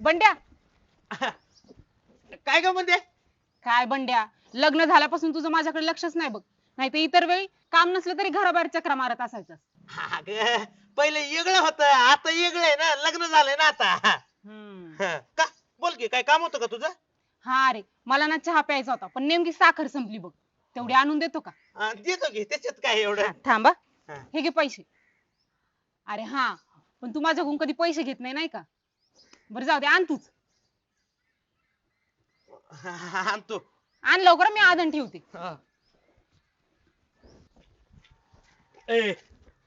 बंड्या. काय ग म्हणते काय बंड्या? लग्न झाल्यापासून तुझं माझ्याकडे लक्षच नाही बघ. नाही तर इतर वेळी काम नसलं तरी घराबाहेर चक्रा मारत असायचं. हा ग पहिले वेगळं होतं आता वेगळं आहे ना. लग्न झालंय ना आता. हा, का? बोल की काय काम होतं का तुझं? हा अरे मला ना चहा प्यायचा होता पण नेमकी साखर संपली बघ. तेवढी आणून देतो का? देतो की त्याच्यात काय एवढं? थांबा. हा. हे घे पैसे. अरे हा पण तू माझ्याकडून कधी पैसे घेत नाही नाही का? बरं जाऊ दे आण तूच. आणतो. आण लवकर मी आदन ठेवते. हा. ए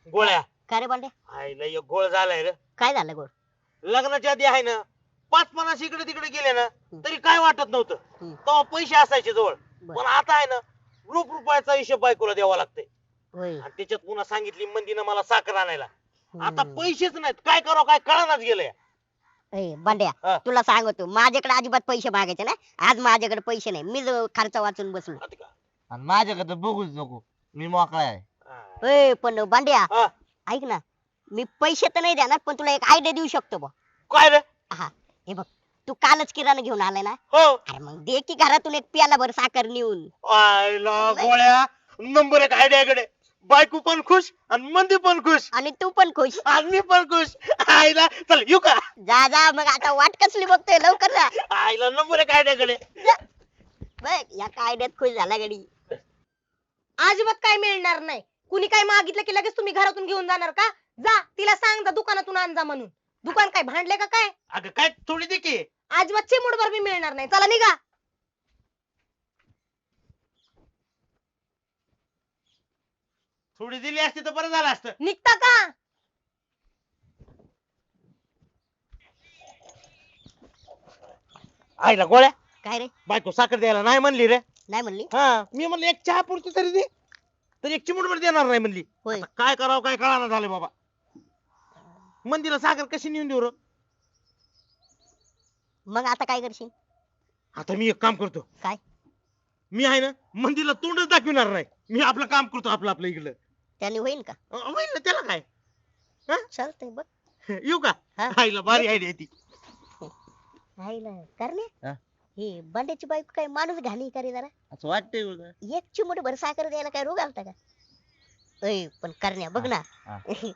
गोळ्या. काय रे बांडे? आईला एक गोळ झालाय रे. काय झालं गोड लग्नाच्या आधी आहे ना पाच पन्नास इकडे तिकडे गेले ना तरी काय वाटत नव्हतं? हम्म. तेव्हा पैसे असायचे जवळ. बर. पण आता आहे ना रूप रुपयाचा हिशोब बायकोला द्यावा लागतंय. होय. आणि त्याच्यात पुन्हा सांगितली मंदीनं मला साखर आणायला. आता. पैसेच नाहीत. काय करावं काय कळानाच गेलंय. ए, बांड्या. तुला सांगतो माझ्याकडे अजिबात पैसे मागायचे ना आज माझ्याकडे पैसे नाही. मी जो खर्च वाचून बसलो. आता का- आणि माझ्याकडे बघूच नको. मी मोकळा आहे. हा. ए पण बांड्या हा. ऐक ना. मी पैसे तर नाही देणार पण तुला एक आयडिया देऊ शकतो बा. काय रे? हा. हे बघ तू कालच किराणा घेऊन आलाय ना? हो. अरे मग दे की घरातून एक प्याला भर साखर नेऊन. गोळ्या. नंबर एक आयडियाकडे बायको पण खुश आणि मंदी पण खुश. आणि तू पण खुश. आणि मी पण खुश. आईला चल येऊ का? जा जा मग आता वाट कसली बघतोय लवकर जा. आईला नंबर एक आयडियाकडे बघ या आयडियात खुश झाला गडी. अजिबात काय मिळणार नाही. कुणी काय मागितलं की लगेच तुम्ही घरातून घेऊन जाणार का? जा तिला सांग जा दुकानातून आण जा म्हणून. दुकान काय भांडले का काय? अगं काय थोडी दे की. अजिबात चिमुडभर बी मिळणार नाही. चला निघा. थोडी दिली असती तर बरं झालं असतं. निघता का? आईला गोळ्या. काय रे? बायको साखर द्यायला नाही म्हणली रे. नाही म्हणली? हा मी म्हणलं एक चहा पुरती तरी दे. तर एक चिमूटभर देणार नाही म्हणली. होय. आता काय करावं काय कळाना झालं बाबा. मंदीला साखर कशी नेऊन देऊ रे? मग आता काय करशील? आता मी एक काम करतो. काय? मी आहे ना मंदीला तोंडच दाखविणार नाही. मी आपलं काम करतो आपलं आपलं इकडं त्याने होईल का? अं, होईल ना त्याला काय? चालतंय बघ. येऊ का? हा. आईला भारी आयडिया ती. राहिलं करणे हा? हे बंड्याची बायको काय माणूस घाणी करे जरा? असं वाटतंय बघ. एक चिमूट भर साखर द्यायला काय रोग आलता का? अय पण करण्या बघ ना. हा.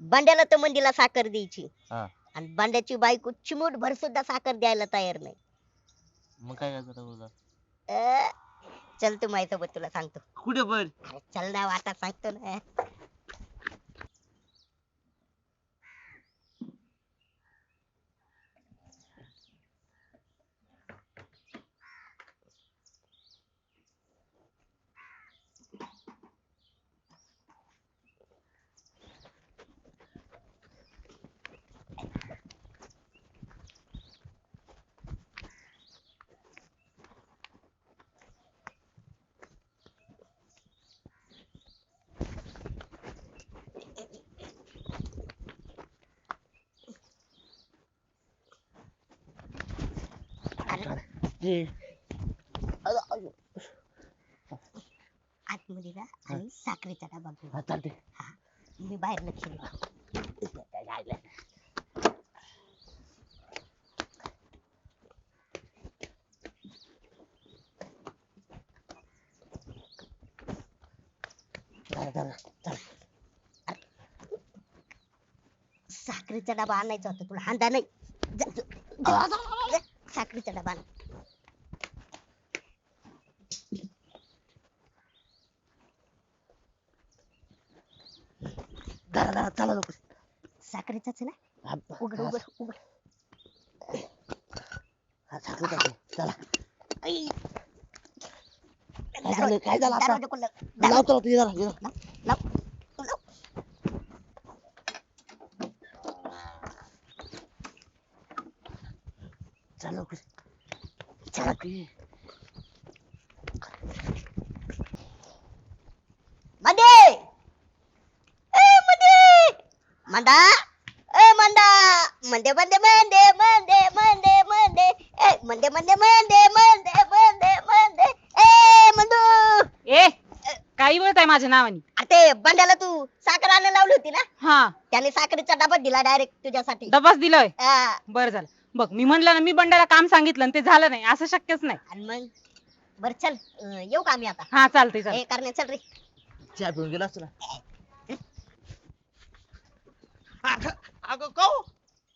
बंड्याला तर मंदीला साखर द्यायची. हा. आणि बंड्याची बायको चिमूट भर सुद्धा साखर द्यायला तयार नाही. मग काय करायचं अ, चल तू माझ्यासोबत तुला सांगतो. कुठे पण. अरे चल ना आता सांगतो ना. अरे आतमध्ये ना आणि साखरेचा डबा घेऊन चालते मी बाहेर लक्ष देतो. साखरेचा डबा आणायचा होता तुला. हांदा नाही. जा, जा, जा, जा, साखरेचा डबा आण. चला चला चला लवकर. साखरेचाच आहे ना हा, उघड उघड उघड हा. चला आई. काय झालं? काय झालं आता? दरवाजा खुला. लावतो लावतो ये जरा, ये जरा. लाव. लाव. चला लवकर चला की. मध्ये ए मध्ये मंदा ए मंदा मंदे मंदे मंदे मंदे मंदे मंदे ए मंदे मंदे मंदे मंदे मंदे मंदे ए मंदू ए काही बोलत आहे माझ्या नावाने अरे ते बंड्याला तू साखर आणायला लावली होती ना हा त्याने साखरेचा डबा दिला डायरेक्ट तुझ्यासाठी डबाच दिलोय हा, बरं झालं बघ मी म्हणलं ना मी बंड्याला काम सांगितलं आणि ते झालं नाही असं शक्यच नाही आणि मग बर चल अं, येऊ का आम्ही आता हा चालतंय चालतंय हे करणे चल रे चहा पिऊन गेला असतो ना अगं अगं का हो?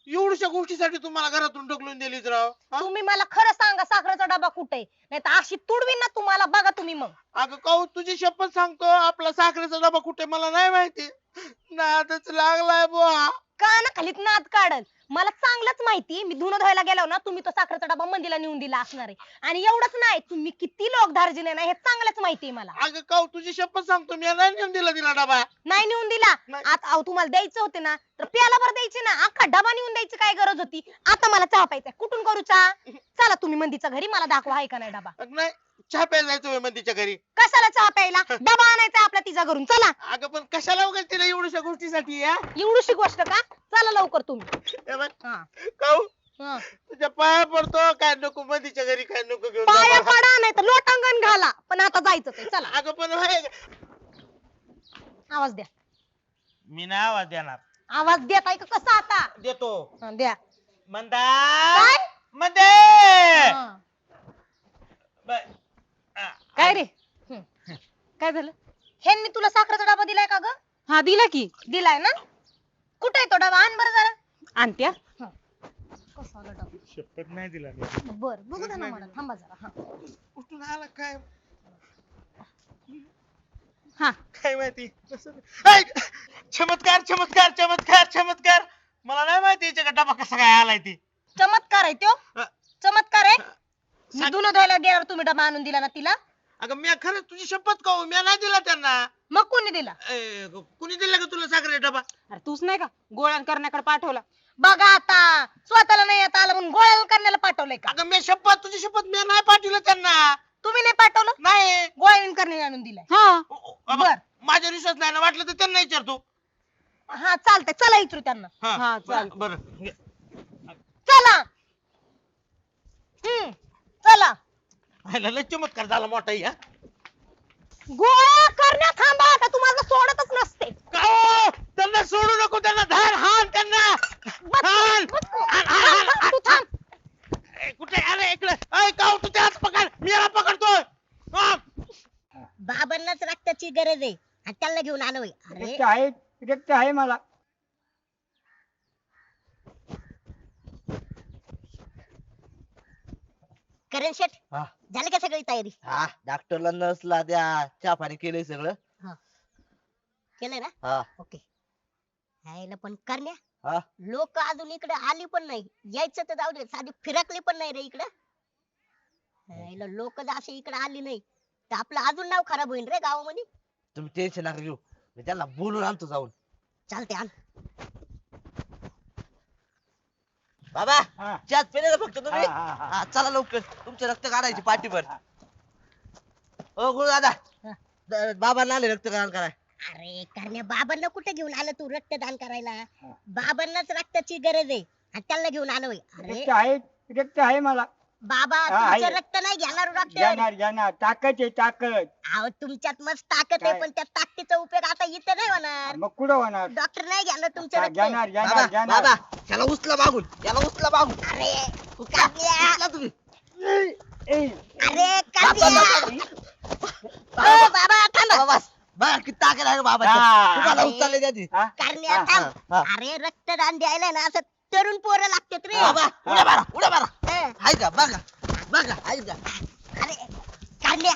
एवढ्याशा गोष्टीसाठी तुम्हाला घरातून ढकलून दिलीच राव हा? तुम्ही मला खरं सांगा साखरेचा डबा कुठे? नाही तर अशी तुडवीन ना तुम्हाला बघा तुम्ही मग. अगं काऊ तुझी शपथ सांगतो आपला साखरेचा डबा कुठे मला नाही माहिती. नादच लागलाय बुवा. का ना खालीत नाद काढल. मला चांगलंच माहिती मी धुणं धुवायला गेलो ना तुम्ही तो साखरेचा डबा मंदीला नेऊन दिला असणार आहे. आणि एवढंच नाही तुम्ही किती लोक धार्जिले ना हे चांगलंच माहिती आहे मला. अगं काऊ तुझी शपथ सांगतो मी नाही नेऊन दिला तिला डबा. नाही नेऊन दिला. नाही. आता अहो तुम्हाला द्यायचं होते ना तर प्याला भर द्यायचे ना. अख्खा डबा नेऊन द्यायची काय गरज होती? आता मला चहा प्यायचा कुठून करू चहा? चला तुम्ही मंदीच्या घरी मला दाखवा आहे का नाही डबा. नाही चहा प्यायला जायचं होय मंदीच्या घरी. कशाला चहा प्यायला? डबा आणायचा आपल्या तिच्या घरून. चला. अगं पण कशाला उगाच तिला एवढ्याशा गोष्टीसाठी या एवढीशी गोष्ट का? चला लवकर तुम्ही. हे बघ, हा. काऊ हा. तुझ्या पाया पडतो काय नको मंदीच्या घरी काय नको घेऊन पाया. पडा नाही तर लोटांगण घाला. पण आता जायचं ते. चला. अगं पण होय. आवाज द्या. मी नाही आवाज देणार. आवाज देताय का कसा आता? देतो. हा, द्या. मंदा! काय? मंदे! हा. ब- काय रे? हम्म. काय झालं? ह्यांनी तुला साखरेचा डबा दिलाय का ग? हा दिला की. दिलाय ना? कुठे आहे तो डबा? आण बरं जरा. आणत्या कसा आला डबा? शपथ नाही दिला बर बघू ना मला. थांबा जरा हा. कुठून आला काय? हा. काय माहिती? कसं- ऐ! चमत्कार चमत्कार चमत्कार चमत्कार. मला नाही माहिती याच्या डबा कसा काय आलाय ती. चमत्कार आहे अ, चमत्कार आहे? मी धुणं धुवायला गेल्यावर तुम्ही डबा आणून दिला ना तिला? अगं मी खरं तुझी शपथ कहू मी नाही दिला त्यांना. मग कोणी दिला? ए, कुणी दिला का तुला साखरे डबा? अरे तूच नाही का गोळ्या करण्याकडे पाठवला? बघा आता स्वतःला नाही आता आलं म्हणून गोळ्या करण्याला पाठवलंय का? अगं मी शपथ तुझी शपथ मी नाही पाठवलं त्यांना. तुम्ही नाही पाठवलं? नाही. गोळ्या करण्याला आणून दिलाय. हा. अगं, बर. माझ्या विश्वास नाही ना वाटलं तर त्यांना विचारतो हा चालतंय. चला इचरू त्यांना. हा, चाल. बरं चला हम्म चला लय चमत्कार झाला मोठा ही, हा. गोळ्या करण्या थांबा आता तुम्हाला सोडतच नसते. का हो? त्यांना सोडू नको त्यांना धार हाण त्यांना. हाण. हाण, हाण, हाण. तू थांब. ए, कुठे? अरे इकडे. अय काऊ तू त्याच पकड. मी याला पकडतोय. हा. बाबांनाच रक्ताची गरज आहे. आणि त्यांना घेऊन आलोय अरे. रक्त आहे रक्त आहे मला. करण शेठ हा. झाली का सगळी तयारी? हा डॉक्टरला नसला द्या चहा पाणी केलंय सगळं. केलंय ना? हा. ओके यायला पण करण्या. हा. लोक अजून इकडे आली पण नाही. यायचं तर जाऊ दे साधी फिरकली पण नाही रे इकडे. यायला लोक असे इकडे आली नाही तर आपलं अजून नाव खराब होईल रे गावामध्ये. तुम्ही टेन्शन नका घेऊ. मी त्यांना बोलून आणतो जाऊन. चालते आण. बाबा हा. पेले फक्त तुम्ही? हा, हा, हा. हा चला लवकर. तुमचे रक्त काढायचे पाठीभर ओ गुरु दादा बाबांना आले रक्तदान कराय. अरे करण्या बाबांना कुठे घेऊन आलं तू रक्तदान करायला? बाबांनाच रक्ताची गरज आहे आणि त्यांना घेऊन आलोय. अरे. रक्त आहे रक्त आहे मला. बाबा हा, तुमचं आहे. रक्त नाही घेणार डॉक्टर जाणार जाणार ताकद आहे ताकद अहो तुमच्यात मस्त ताकद आहे काय? पण त्या ताकदीचा उपयोग आता इथं नाही होणार मग कुठं होणार डॉक्टर नाही घेणार तुमचं रक्त जाणार बाबा जाणार जाणार बाबा त्याला उचला मागून त्याला उचला मागून अरे उचला तुम्ही ए, अरे बाबा, करण्या बाबा. ओ बाबा थांबा बाबा बस बघा किती ताकद आहे बाबा हा. तुम्हाला. उचलले त्याची हा? करण्या हा, थांब हा. अरे रक्तदान द्यायला ना असं तरुण पोरं लागतात रे. बाबा उड्या मारा उड्या मारा. हं. हाय का बघा बघा हाय का अरे करण्या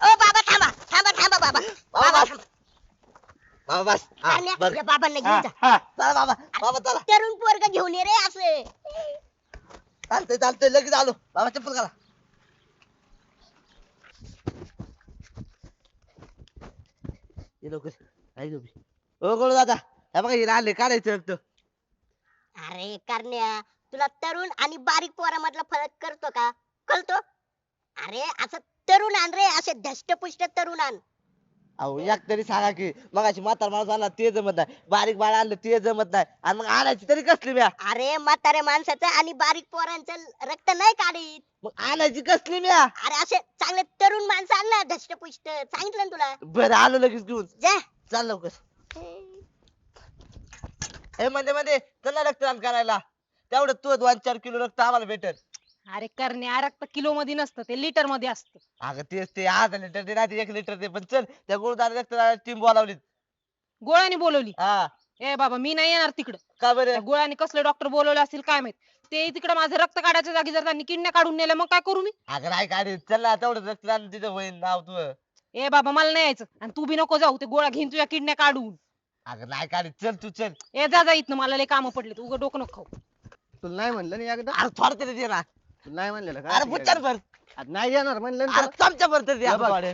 ओ बाबा थांबा थांबा थांबा बाबा. बाबा बाबा थांबा. बाबा बस. हा, करण्या बरं. या बाबांना हा, घेऊन जा. हा. चला बाबा बाबा चला. तरुण पोरग घेऊन ये रे असं. चालतंय चालतंय लगेच आलो. बाबा चप्पल घाला. ये लवकर. गं बी. ओ गोळ दादा हे बघा हिला आले काढायचं रक्त अरे करण्या तुला तरुण आणि बारीक पोरामधला फरक करतो का? कळतो? अरे असं तरुण आण रे असे धष्टपुष्ट तरुण आण. अहो एक तरी सांगा की मगाशी म्हातार माणूस आणला ते जमत नाही. बारीक बाळ आणलं ते जमत नाही. आणि मग आणायची तरी कसली म्या? अरे म्हाताऱ्या माणसाचं आणि बारीक पोरांचं रक्त नाही काढीत. मग आणायची कसली म्या? अरे असे चांगले तरुण माणसं आण ना धष्टपुष्ट. सांगितलं ना तुला? बरं आलो लगेच घेऊन. जा. चाल लवकर. हे मध्ये मध्ये चला रक्तदान करायला. तेवढं तू दोन चार किलो रक्त आम्हाला भेटल. अरे करण्या रक्त किलो मध्ये नसतं ते लिटरमध्ये असतं. अगं तेच ते अर्धा लिटर दे नाही एक लिटर दे पण चल त्या गुरुदार रक्त टीम बोलावली गोळ्याने बोलवली. हा. ए बाबा मी नाही येणार तिकडं. का त्या बरं गोळ्याने कसले डॉक्टर बोलवले असतील काय माहीत. ते तिकडे माझं रक्त काढायच्या जागी जर त्यांनी किडण्या काढून नेल्या मग काय करू मी? अगं नाही काढी चल तेवढं रक्तदान तिथं होईल नाव तू ए बाबा मला नाही यायचं. आणि तू बी नको जाऊ ते गोळा घेऊन तुझ्या किडण्या काढून. अगं नाही काढी चल तू चल. ए जा जा इथनं. मला लय कामं पडले. उगं डोकं नको खाऊ. तुला नाही म्हणलं नाही एकदा? अरे थोडं तरी दे ना. तुला नाही म्हणलेलं का? अरे बुच्चार भर नाही देणार म्हणलं ना अरे तुला. चमचा भर तरी दे हे आपण बघ. थोडे.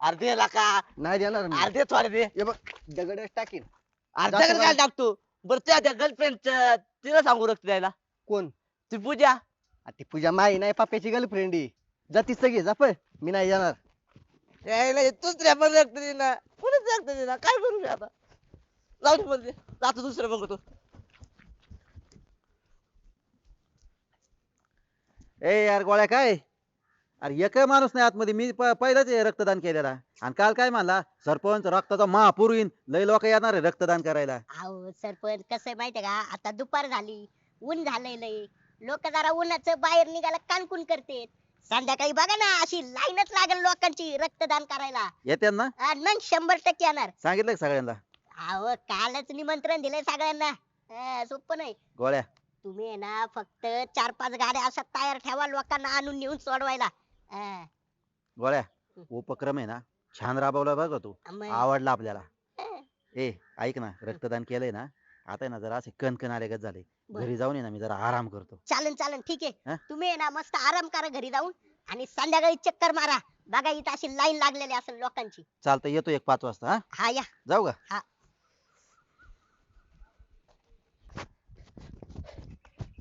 अरे दे ला का? नाही देणार मी. अरे दे थोडे दे. हे बघ दगडच टाकीन. अरे जास्त दगड काय टाकतो. बरं त्या त्या गर्लफ्रेंड तिला सांगू रक्त द्यायला. कोण? ती पूजा. आ, ती पूजा माई नाही पाप्याची गर्लफ्रेंड आहे जा ती सगळी जा पळ. मी नाही येणार यायला हे दुसऱ्या पण रक्त दे ना कुणीच रक्त दे ना काय करू मी आता? जाऊ दे म्हणजे जातो दुसरं बघतो. ए यार गोळ्या काय? अरे एक माणूस नाही आतमध्ये. मी प- पहिलाच हे रक्तदान केलेला. आणि काल काय म्हणला? सरपंच रक्ताचा महापूर येईन. लय लोक येणार आहे रक्तदान करायला. अहो सरपंच कसं माहितीये का? आता दुपार झाली. ऊन झालंय लय. लोक जरा उन्हाचं बाहेर निघायला कानकुन करतेत संध्याकाळी बघा ना अशी लाईनच लागेल लोकांची रक्तदान करायला. येते ना? आणि मग शंभर टक्के येणार. सांगितलं का सगळ्यांना? अहो कालच निमंत्रण दिलंय सगळ्यांना. अं, सोपं नाही. गोळ्या. तुम्ही आहे ना फक्त चार पाच गाड्या अशा तयार ठेवा लोकांना आणून नेऊन सोडवायला. अं, गोळ्या उपक्रम आहे ना छान राबवला बघ तू. मग, आवडला आपल्याला. ए ऐक ना रक्तदान केलंय ना आता आहे ना जरा असे कणकण आले गत झाले. बरं. घरी जाऊन ये ना मी जरा आराम करतो. चालन चालन ठीक हा? आहे तुम्ही आहे ना मस्त आराम करा घरी जाऊन आणि संध्याकाळी चक्कर मारा. बघा इथं अशी लाईन लागलेली असेल लोकांची. चालतं येतो एक पाच वाजता हा? हा या. जाऊ का?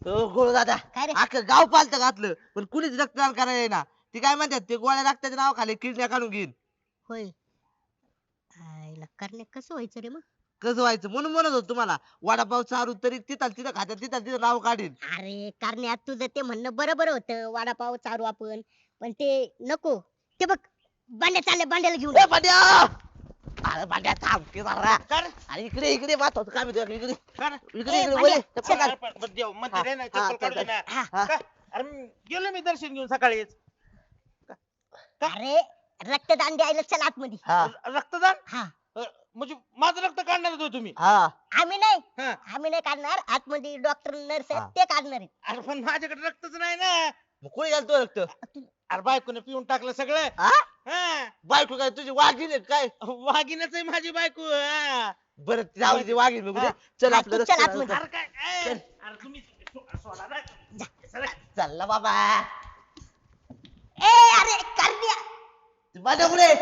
गोळ दादा काय रे? अख्खं गाव पालत घातलं पण कुणीच रक्तदान करायला ना ती काय म्हणतात ते गोळ्या रक्ताच्या नाव खाली किडण्या काढून घेईन. होय. आईला करणे कसं व्हायचं रे मग? कसं व्हायचं? म्हणून म्हणत होतो तुम्हाला वडापाव चारू तरी तिथं तिथं खात्यात तिथं तिथं नाव काढीन. अरे करण्यात तुझं ते म्हणणं बरोबर होतं. वडापाव चारू आपण पण ते नको. ते बघ बांड्या चालले बांड्याला घेऊन ए अरे भांड्या थांब की जरा कर अरे इकडे इकडे महत्वाचं काम आहे तुझ्याकडे, इकडे कर इकडे इकडे भांड्या, वळे, चप्पल घाल. अरे, पण- पण देव, म्हणते रे ना, हा, चप्पल काढू दे चल, ना. हा. हा. का? अरे मी गेलो मी दर्शन घेऊन सकाळीच अरे रक्तदान द्यायला चल आतमध्ये. हा. रक्तदान? हा. अ, म्हणजे माझं रक्त काढणार होतो तुम्ही? हा. आम्ही नाही. हा. आम्ही नाही काढणार. आतमध्ये डॉक्टर नर्स हा. आहेत ते काढणार आहेत. अरे पण माझ्याकडे रक्तच नाही ना. मग कोणी घालतो रक्त? अरे बायकोने पिऊन टाकलं सगळं. हा हा. बायको काय तुझी वाघीन आहे काय? वाघिणच आहे माझी बायको हा. बरं जाऊ दे वाघीन बघू दे. चल आपलं चल आतमध्ये. अरे काय? ए, अरे तुम्ही सोडा ना. सरक. चल. बाबा. ए अरे करण्या. कुठे?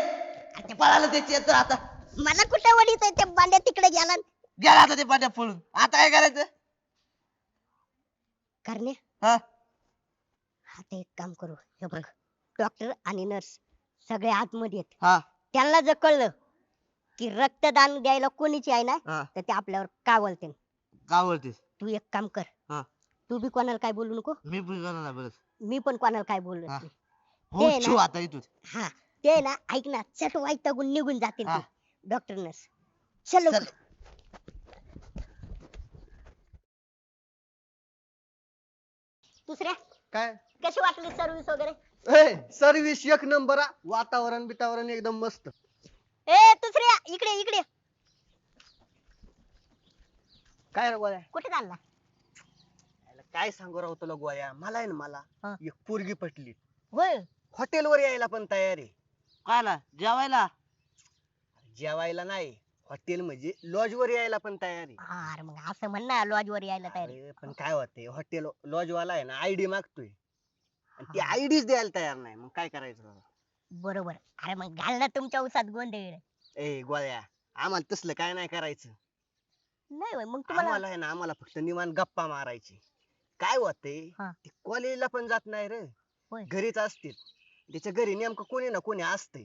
ते पळालं त्याची येतं आता. मला कुठं वडीत आहे ते बांड्या तिकडे गेला? गेला आता ते भांड्या पळून. आता काय करायचं? करण्या. हा. आता एक काम करू. हे बघ. डॉक्टर आणि नर्स सगळे आतमध्ये आहेत. हा. त्यांना जर कळलं की रक्तदान द्यायला कोणीची आहे ना हा. तर ते आपल्यावर कावलते गाववरती तू एक काम कर. हा. तू बी कोणाला काय बोलू नको. मी पण करणार नाही बरं मी पण कोणाला काय बोललो हा. नाही. हो ते ना. आता इथून. हा. ते ना ऐक ना चट वैतागून निघून जातील हा. Doctor nurse. चलो चल. दुसऱ्या? काय? कशी वाटली सर्व्हिस वगैरे? सर्विस एक नंबर वातावरण बितावरण एकदम मस्त. ए दुसऱ्या इकडे इकडे. काय रे गोळ्या? कुठे चालला? याला काय सांगू राव तुला गोळ्या? मला आहे ना मला. हा. एक पोरगी पटली. होय? हॉटेलवर यायला पण तयार आहे. कायला जेवायला? जेवायला नाही. हॉटेल म्हणजे लॉज वर यायला पण तयार आहे. अरे मग असं म्हण ना लॉज वर यायला तयार आहे. अरे, पण काय होते हॉटेल लॉज वाला आहे ना आयडी मागतोय. आणि ती. आयडीच द्यायला तयार नाही. मग काय करायचं बरोबर. अरे मग घाल ना तुमच्या उसात गोंधळ. ए गोळ्या. आम्हाला तसलं काय नाही करायचं. नाही होय मग तुम्हाला आम्हाला आहे ना आम्हाला फक्त निवांत गप्पा मारायची. काय होते हा. ती कॉलेजला पण जात नाही रे. होय. घरीच असतील. त्याच्या घरी नेमकं कोणी ना कोणी असते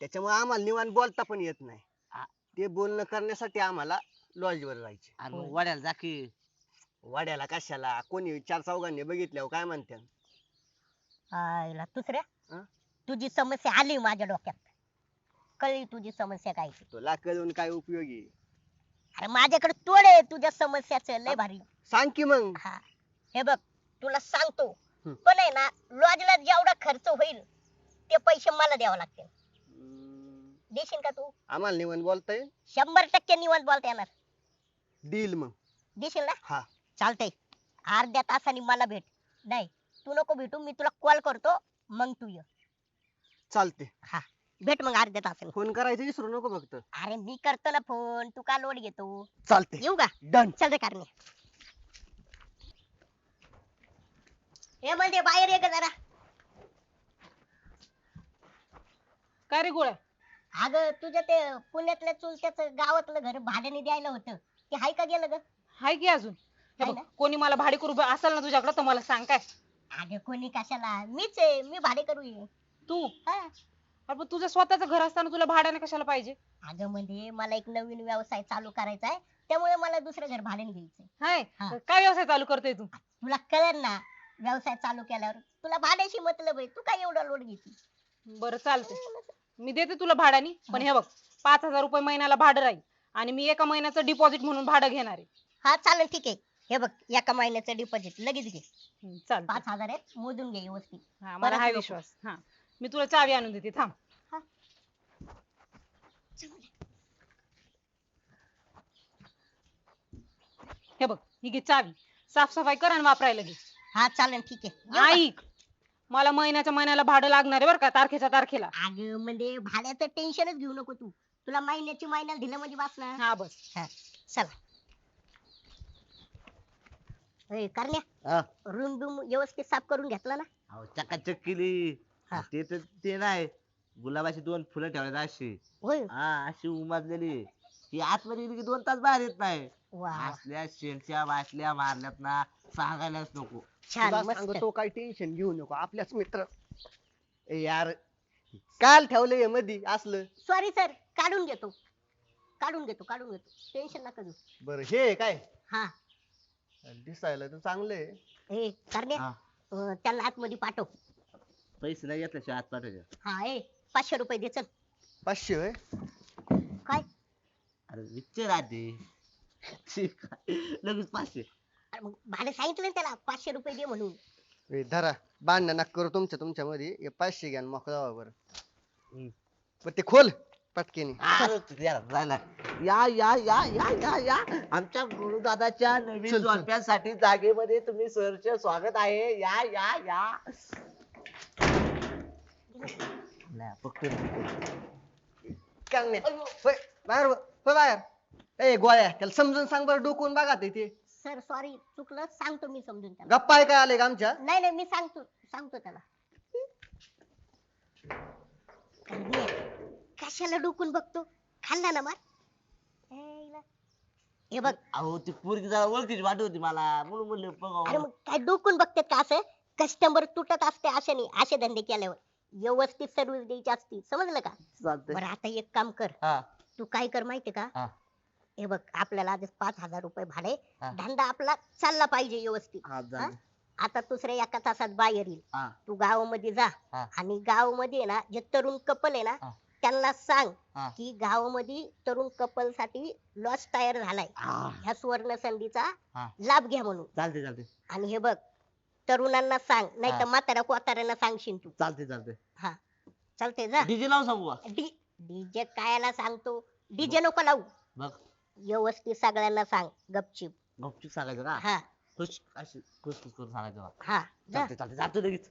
त्याच्यामुळे आम्हाला निवांत बोलता पण येत नाही. ते बोलणं करण्यासाठी आम्हाला लॉजवर जायचे. मग वड्याला जा की. वाड्याला कशाला? कोणी चार चौघांनी बघितल्यावर काय म्हणतात आयला दुसऱ्या? हा? तुझी समस्या आली माझ्या डोक्यात. कळली तुझी समस्या काय ती. तुला कळून काय उपयोगी अरे माझ्याकडे तोड आहे तुझ्या समस्याचं लय भारी. सांग की मग. हा. हे बघ तुला सांगतो. हम्म. पण आहे ना लॉजला जेवढा खर्च होईल ते पैसे मला द्यावे लागतील. देशील का तू? आम्हाला निवंत बोलताय? शंभर टक्के निवांत बोलता येणार. डील मग. देशील ना? हा. चालतंय. अर्ध्या तासाने मला भेट. नाही. तू नको भेटू मी तुला कॉल करतो मग तू ये. चालते भेट मग अर्ध्या तासाने फोन करायचं विसरू नको फक्त. अरे मी करतो ना फोन तू का लोड घेतो? चालते येऊ का? डन चल रे कारणे हे म्हणजे बाहेर ये का जरा. काय रे गोळ्या? अगं तुझ्या ते पुण्यातल्या चुलत्याचं गावातलं घर भाड्याने द्यायला होतं. ते हाय का गेलं ग? हाय की अजून? हे हाय बघ, ना? कोणी मला भाडे करू असेल ना तुझ्याकडे तर मला सांग काय? अगं कोणी कशाला? मीच आहे मी भाडे करू ये. तू? हा. अरे पण तुझं स्वतःचं घर असताना तुला भाड्याने कशाला पाहिजे? अगं म्हणजे मला एक नवीन व्यवसाय चालू करायचा आहे त्यामुळे मला दुसरं घर भाड्याने घ्यायचंय. हाय हा. काय व्यवसाय चालू करतोय तू? तुला कळलं ना व्यवसाय चालू केल्यावर तुला भाड्याशी मतलब आहे तू काय एवढा लोड घेते बरं चालतंय. मी देते तुला भाड्यानी पण हे. बघ पाच हजार रुपये महिन्याला भाडं राहील आणि मी एका महिन्याचं डिपॉझिट म्हणून भाडं घेणार आहे. हा चालेल ठीक आहे. हे बघ एका महिन्याचं डिपॉझिट लगेच घे. हम्म, चालतंय. पाच हजार आहेत मोजून घे व्यवस्थित. हा मला परत नको. विश्वास. हा. मी तुला चावी आणून देते थांब. हे. बघ ही घे चावी. साफसफाई कर आणि वापरायला घे. हा चालेल ठीक आहे. येऊ? ऐक मला महिन्याच्या महिन्याला भाडं लागणार आहे बरं का तारखेच्या तारखेला. अगं म्हणजे भाड्याचं टेन्शनच घेऊ नको तू. तुला महिन्याची महिन्याला दिलं म्हणजे वाचणार. हा बस. चला. ए, करण्या हा. रूम बिम व्यवस्थित साफ करून घेतला ना? अहो चकाचक केली. हा. ते तर ते नाही. गुलाबाची दोन फुलं ठेवल्यात अशी. होय? हा अशी उमजलेली. ही आतमध्ये गेली की दोन तास बाहेर येत नाही. वा. असल्या शेरच्या बाटल्या मारल्यात ना सांगायलाच नको. छान तुला मस्त. सांगतो काय टेन्शन घेऊ नको. आपल्याच मित्र. ए यार काल ठेवलंय मधी असलं. सॉरी सर काढून घेतो. काढून घेतो काढून घेतो. टेन्शन नका घेऊ. बरं हे काय? हा. दिसायला तर चांगलं आहे. ए करण्या हा. अं, त्यांना आतमध्ये पाठव. पैसे नाही घेतल्याशिवाय आत पाठवायचे. हा ए पाचशे रुपये दे चल. पाचशे होय? काय? अरे विचार आधी ठीक आहे. लगेच पाचशे. अरे मग भाडं सांगितलं ना त्याला पाचशे रुपये दे म्हणून. ए, धरा. भांडण नका करू तुमच्या तुमच्या मध्ये हे पाचशे घ्या आणि मोकळा व्हा बरं. हम्म. पण ते खोल. पटकेनी. अरे तुझ्या राहिला. या या या या या या. आमच्या गुरुदादाच्या नवीन चल, चल. जोडप्यांसाठी जागेमध्ये तुम्ही सरचे स्वागत आहे. या या या. नाही, पकडून. काय होय बाहेर हो होय बाहेर. ए गोळ्या त्याला समजून सांग बरं डोकून बघा ते ते. सर सॉरी चुकलं सांगतो मी समजून त्याला. गप्पा आहे काय आले का आमच्या? नाही नाही मी सांगतो सांगतो त्याला. कशाला डोकून बघतो? खाल्ला ना मार. ए, इला. हे बघ. अहो ती पोरगी जरा ओळखीची वाटत होती मला. म्हणून म्हणलं अरे बघा मग काय डोकून बघतात का असं? कस्टमर तुटत असते अशाने असे धंदे केल्यावर. व्यवस्थित सर्व्हिस द्यायची असती. समजलं का? चालतंय. बरं आता एक काम कर. हा. तू काय कर माहितीये का? हा. हे बघ आपल्याला आधीच पाच हजार रुपये भाडे. हा. धंदा आपला चालला पाहिजे व्यवस्थित. हा हा? आता दुसऱ्या एका तासात बाहेर येईल. हा. तू गावामध्ये जा. हा. आणि गावामध्ये ना जे तरुण कपल आहे ना हा. त्यांना सांग हा. की गावामध्ये तरुण कपलसाठी लॉस तयार झालाय. हा. ह्या सुवर्ण संधीचा हा. लाभ घ्या म्हणून. चालते चालते आणि हे बघ तरुणांना सांग नाही तर हा. म्हाताऱ्या कोताऱ्यांना सांगशील तू. चालते चालते चालतंय जा. डीजे लावून सांगू का? डी डीजे कायला सांगतो? डीजे नको लावू. बघ. व्यवस्थित सगळ्यांना सांग गपचिप. गपचूप सांगायचं का? हा. खुश अशी खुश खुश करून सांगायचं? हा जा. चालते चालते जातो लगेच.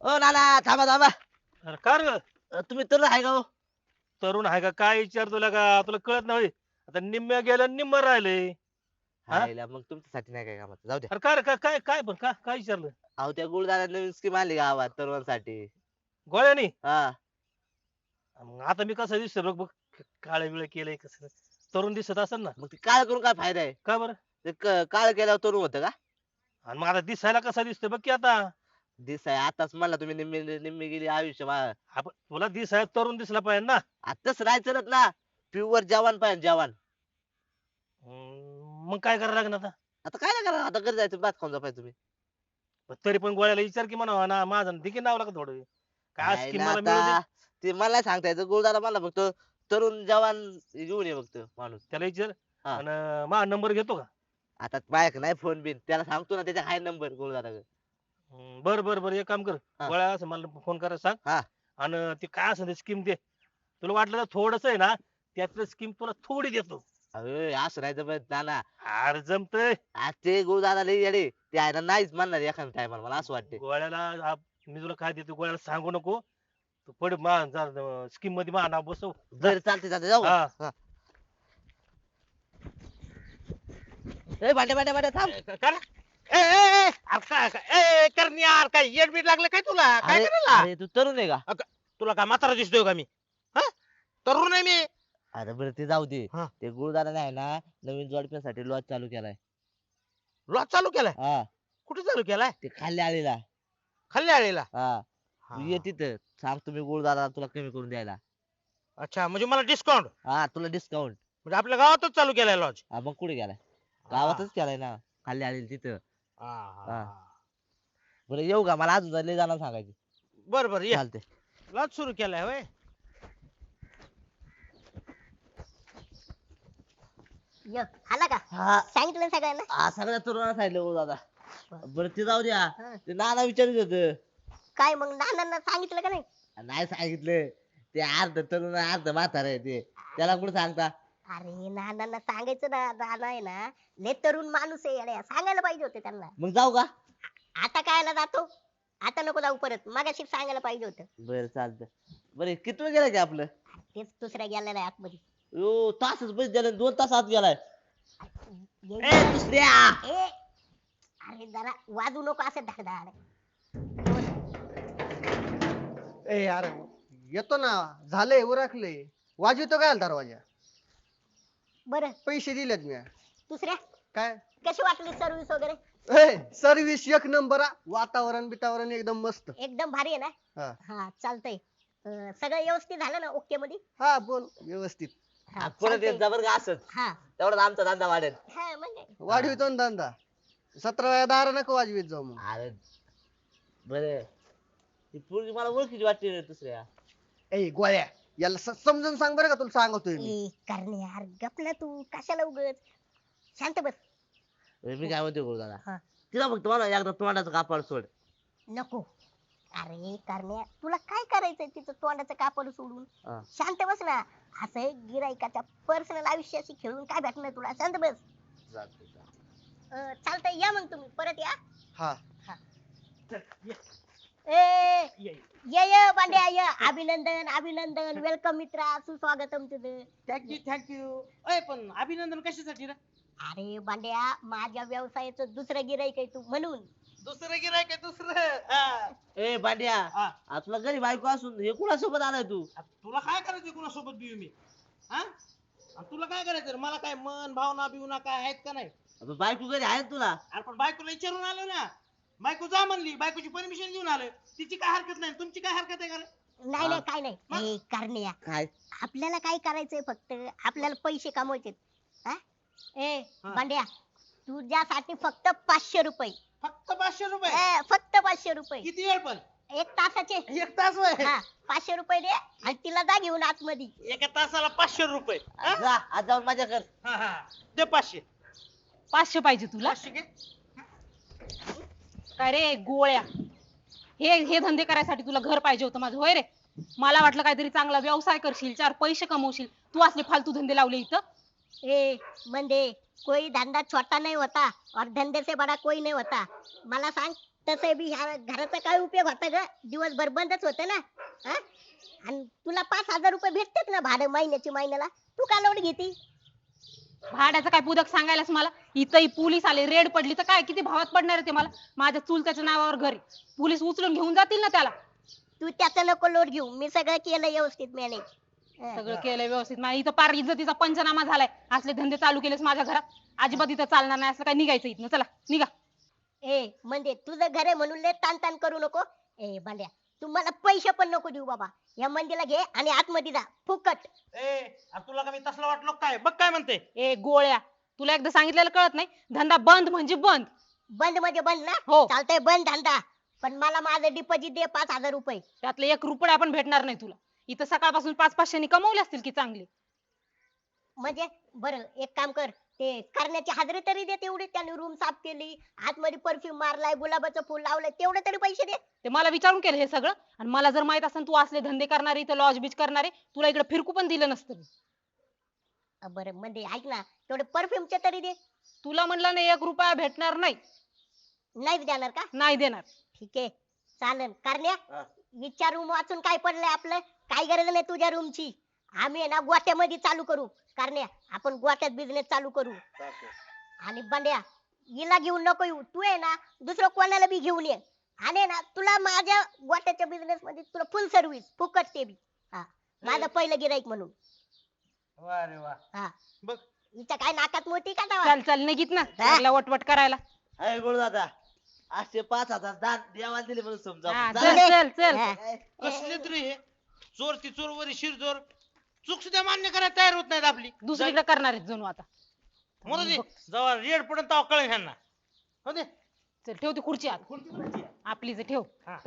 ओ नाना थांबा थांबा. अरे का रे? अ, तुम्ही तर आहे का हो? तरुण आहे का? काय विचार तुला का? तुला कळत नाही होय? आता निम्म्या गेलं निम्म राहिले. हा? हायला, मग तुमच्यासाठी नाही काय कामाचं? जाऊ द्या. अरे का रे? का- काय काय पण? का काय विचारलं? अहो त्या गुरुदादा नवीन स्कीम आली गावात तरुणांसाठी. गोळ्यानी? हा. मग आता मी कसं दिसतो बघ बघ. काळे बिळे केलंय कसं तरुण दिसत असेल ना? मग ते काळ करून काय फायदा आहे? का बरं? ते क- काळ केल्यावर तरुण होतं का? आणि मग आता दिसायला कसा दिसतोय? बघ की आता. दिसाय आताच म्हणला तुम्ही निम्मी निम्मी गेली आयुष्य मा- आपण तुला दिसाय तरुण दिसला पाहिजे ना. आताच राहायचं ना. प्युअर जवान पाहिजे जवान. हम्म, मग काय करायला लागणार आता? आता काय नाही करा आता घरी जायचं भात खाऊन जा तुम्ही. पण तरी पण गोळ्याला विचार की म्हणा ना माझं दिकी नाव लागत थोडं काय मला मिळू आता दे? ते मला सांगता येतं गुरुदादा मला फक्त तरुण जवान घेऊन ये फक्त माणूस. त्याला विचार हा. आणि माझा नंबर घेतो का? आता माझ्याकडे नाही फोन बिन त्याला सांगतो ना त्याचा हाय नंबर गुरुदादा हम्म, बर बर बर. एक काम कर. हा. गोळ्या असं मला फोन करायला सांग. हा. आणि ते काय असेल स्कीम दे तुला वाटलं तर थोडस आहे ना त्यातलं स्कीम तुला थोडी देतो. अरे असं नाही जमत नाना अरे जमतय. आज ते गुरुदादा लई येडे. ते आहे ना नाहीच म्हणणार एखाद्या टायमाला मला असं वाटते गोळ्याला मी तुला काय देतो गोळ्याला सांगू नको. तू पड स्कीममध्ये माझं नाव बसव. बरं चालते चालते जाऊ? हा. ए भांडे भांडे भांडे थांब. काय ए, ए, ए, अरे काय काय? ए काय येडबीड लागलं काय तुला? काय अरे करायला? अरे, तू तरुण आहे का? तुला काय म्हातारा दिसतोय का मी? हा? तरुण आहे मी. अरे बरं ते जाऊ दे. हा. ते गुरुदाराने आहे ना नवीन जोडप्यासाठी लॉज चालू केलाय. लॉज चालू केलाय? हा. कुठे चालू केलाय? ते खाल्ले आलेला खाल्ल्या आळीला? हा. तू ये तिथं. सांग तुम्ही गुरुदारा तुला कमी करून द्यायला. अच्छा म्हणजे मला डिस्काउंट हा तुला डिस्काउंट म्हणजे आपल्या गावातच चालू केलाय लॉज. हा मग कुठे गेलाय? गावातच केलाय ना खाल्ले आलेली तिथं. हा. बरं येऊ का? मला अजून लय जाणार सांगायचे बर बर ये. चालते लॉज सुरू केलाय होय. य, आला का? हा. सांगितलं ना सगळ्यांना? हा, सगळ्या तरुणांना सांगितलं गुरुदादा बरं ते जाऊ द्या. हा. ते नाना विचारित होत. काय मग नानांना सांगितलं का नाही? नाही सांगितलं. ते अर्ध तरुण अर्ध म्हातार आहे ते. त्याला कुठे सांगता? अरे नानांना सांगायचं ना नाना आहे ना लय तरुण माणूस आहे येड्या. सांगायला पाहिजे होते त्यांना. मग जाऊ का? आता कायला जातो. आता नको जाऊ परत. मागाशी सांगायला पाहिजे होतं. बरं चालतं. बरं किती वेळ गेलाय की आपलं? तेच दुसऱ्या गेलेला आहे आतमध्ये. यो तासच बस गेले दोन तास आत गेलाय. ये- दुसऱ्या! ए! अरे जरा वाजू नको असं धडधाड. ए यार येतो ना. झालंय उरकले वाजवतो काय दरवाजा? बरं. पैसे दिलेत मी दुसऱ्या? काय? कशी वाटली सर्व्हिस वगैरे? सर्विस एक नंबर हा. वातावरण बितावरण एकदम मस्त. एकदम भारी आहे ना? हा. हा चालतंय. अं, सगळं व्यवस्थित झालं ना ओके मध्ये? हा बोल. व्यवस्थित. हा, परत चालतंय. असंच हा. तेवढाच आमचा धंदा वाढेल. हा म्हणजे वाढवितो ना धंदा. सतरा वेळा दारा नको वाजवीत जाऊ मग. अरे बरं. ती पोरगी मला ओळखीची वाटते रे दुसऱ्या. ए गोळ्या. याला स- समजून सांग बरं का तुला सांगतोय मी. ए करणे यार गप ना तू. कशाला उगत शांत बस. अरे मी काय म्हणते गुरु दादा हा. तिला फक्त मला एकदा तोंडाचं कापड सोड. नको. अरे करण्या तुला काय करायचंय तिचं तोंडाचं कापड सोडून? हा. शांत बस ना. असं गिरायकाच्या पर्सनल आयुष्याशी खेळून काय भेटणार तुला? शांत बस. अं, चालतंय या मग तुम्ही. परत या. हा. ए ये, ये. ये बांड्या ये. अभिनंदन अभिनंदन. वेलकम मित्रा. सुस्वागतम तुझं. थँक्यू थँक्यू अय पण अभिनंदन कशासाठी रे? अरे बांड्या माझ्या व्यवसायाचं दुसरं गिराईक आहे तू म्हणून. दुसरं गिरायक आहे दुसरं. हा. ए पांड्या हा. आज तुला घरी बायको असून हे कुणासोबत आलाय तू? तुला काय करायचं कुणासोबत बिऊ मी? हा? आणि तुला काय करायचं रे? मला काय मन भावना बिवना काय आहेत का नाही? आता बायको घरी आहे ना तुला? अरे पण बायकोला विचारून आलो ना. बायको जा म्हणली बायकोची परमिशन घेऊन आलोय तिची काय हरकत नाही तुमची काय हरकत आहे का? नाही नाही काय नाही. ए करण्या काय? आपल्याला काय करायचंय फक्त? आपल्याला पैसे कमवायचे हा? ए हा. बांड्या तुझ्यासाठी फक्त पाचशे रुपये. फक्त पाचशे रुपये? ए, फक्त पाचशे रुपये. किती वेळ पण? एक तासाचे. एक तास वय हा पाचशे रुपये दे आणि तिला जा घेऊन आतमध्ये. एका तासाला पाचशे रुपये. हा? जा आज जाऊन माझ्या कर. हा, हा. दे पाचशे. पाचशे पाहिजे तुला. पाचशे घे. काय रे गोळ्या. हे हे धंदे करायसाठी तुला घर पाहिजे होतं माझं होय रे? मला वाटलं काहीतरी चांगला व्यवसाय करशील चार पैसे कमवशील. तू असले फालतू धंदे लावले इथं. ए म्हणजे कोई धंदा छोटा नहीं होता और धंदे से बड़ा कोई नहीं होता. मला सांग तसे बी ह्या घराचा काय उपयोग होता ग? दिवसभर बंदच होत ना? हा? आणि तुला पाच हजार रुपये भेटतात ना भाडं महिन्याची महिन्याला? तू का लोड घेती? भाड्याचं काय पुदक सांगायलाच मला? इथंही पोलीस आले रेड पडली तर काय किती भावात पडणार आहे ते मला? माझ्या चुलत्याच्या नावावर घरी पोलीस उचलून घेऊन जातील ना त्याला? तू त्याचा नको लोड घेऊ. मी सगळं केलं व्यवस्थित मॅनेज सगळं केलंय व्यवस्थित. माझ्या इथं पार इज्जतीचा पंचनामा झालाय. असले धंदे चालू केलेस माझ्या घरात. अजिबात इथं चालणार नाही असं काय निघायचं इथनं? चला निघा. ए म्हणजे तुझं घर आहे म्हणून लय ताण ताण करू नको. ए भांड्या तू मला पैसे पण नको देऊ बाबा. या मंदीला घे आणि आतमध्ये जा. फुकट. ए अरे तुला का मी तसला वाटलो काय? बघ काय म्हणते. ए गोळ्या. तुला एकदा सांगितलेलं कळत नाही. धंदा बंद म्हणजे बंद. बंद म्हणजे बंद ना? हो. चालतंय बंद धंदा. पण मला माझं डिपॉझिट दे पाच हजार रुपये. त्यातले एक रुपया पण भेटणार नाही तुला. इथं सकाळपासून पाच पाचशेनी कमवले असतील की चांगले? म्हणजे? बरं एक काम कर. ते करण्याची हाजरी तरी दे तेवढी त्याने रूम साफ केली आतमध्ये परफ्यूम मारलाय गुलाबाचं फुल लावलंय तेवढे तरी पैसे दे ते मला विचारून केलं हे सगळं. आणि मला जर माहीत असेल तू असले धंदे करणारे इथं लॉज बीच करणारे तुला इकडे फिरकू पण दिलं नसतं मी. अं, बरं म्हणजे ऐक ना तेवढे परफ्यूमचे तरी दे. तुला म्हणलं नाही एक रुपया भेटणार नाही. नाही देणार का? नाही देणार. ठीक आहे चालेल करण्या हा. विचार रूम वाचून काय पडलंय आपलं? काय गरज नाही तुझ्या रूमची आम्ही आहे ना गोट्यामध्ये चालू करू. करण्या आपण गोट्यात बिझनेस चालू करू. आणि बंड्या हिला घेऊन नको येऊ. तू आहे ना दुसरं कोणाला बी घेऊन ये. आणि आहे ना तुला माझ्या गोट्याच्या बिझनेस मध्ये तुला फुल सर्व्हिस फुकट ते बी. हा. माझं पहिलं गिराईक म्हणून. वा रे वा. हा. बघ. हिच्या काय नाकात मोठी का तवा? चल चल निघित ना. लागला वटवट करायला. अरे दादा असे पाच हजार दान देवाला दिले म्हणून समजा हा, जा. चल चल चल. हा. कसले तरी हे? चोर ती चोर वरी शिरचोर. चूक सुद्धा मान्य करायला तयार होत नाहीत आपली. दुसरीकडे करणार आहेत जणू आता. दे. जेव्हा रेड पडून तेव्हा कळेल ह्यांना. हो दे. चल ठेव ती खुर्ची आत. आपली जे ठेव. हा.